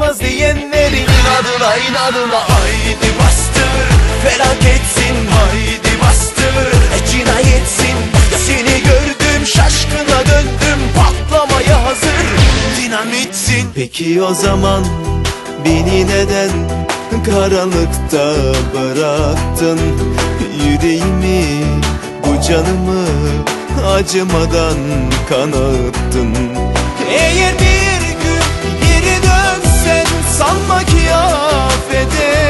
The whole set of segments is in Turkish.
olmaz diyenleri inadına inadına. Haydi bastır felaketsin haydi bastır E cinayetsin. Seni gördüm şaşkına döndüm. Patlamaya hazır Dinamitsin. Peki o zaman beni neden karanlıkta bıraktın? Yüreğimi bu canımı acımadan kanattın. Eğer bir Sanma ki affeder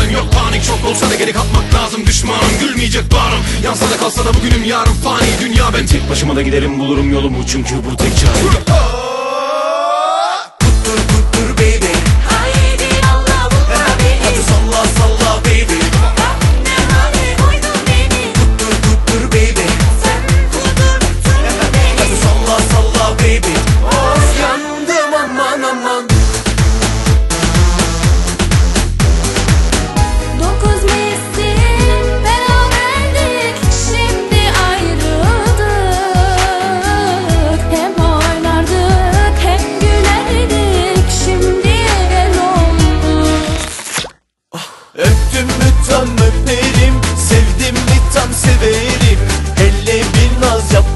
Çok olsa da geri katmak lazım. Düşmanım Gülmeyecek bağrım. Yansa da kalsa da bugünüm yarın fani. Dünya ben tek başıma da giderim bulurum yolumu. Çünkü bu tek çare.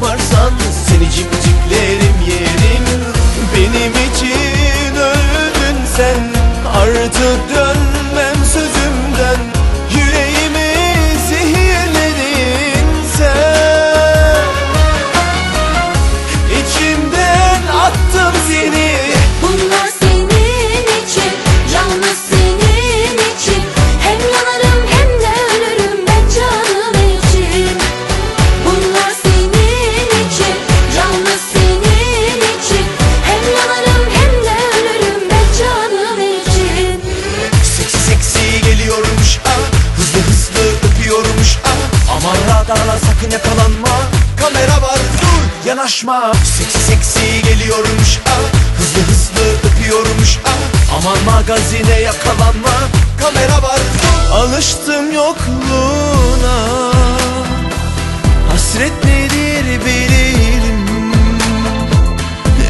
varsa Dağlar sakın yakalanma Kamera var dur yanaşma. Seksi seksi geliyormuş ah. Hızlı hızlı öpüyormuş ah. Aman magazine yakalanma. Kamera var dur. Alıştım yokluğuna. Hasret nedir bilirim.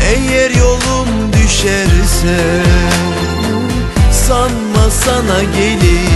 Eğer yolum düşerse Sanma sana gelir.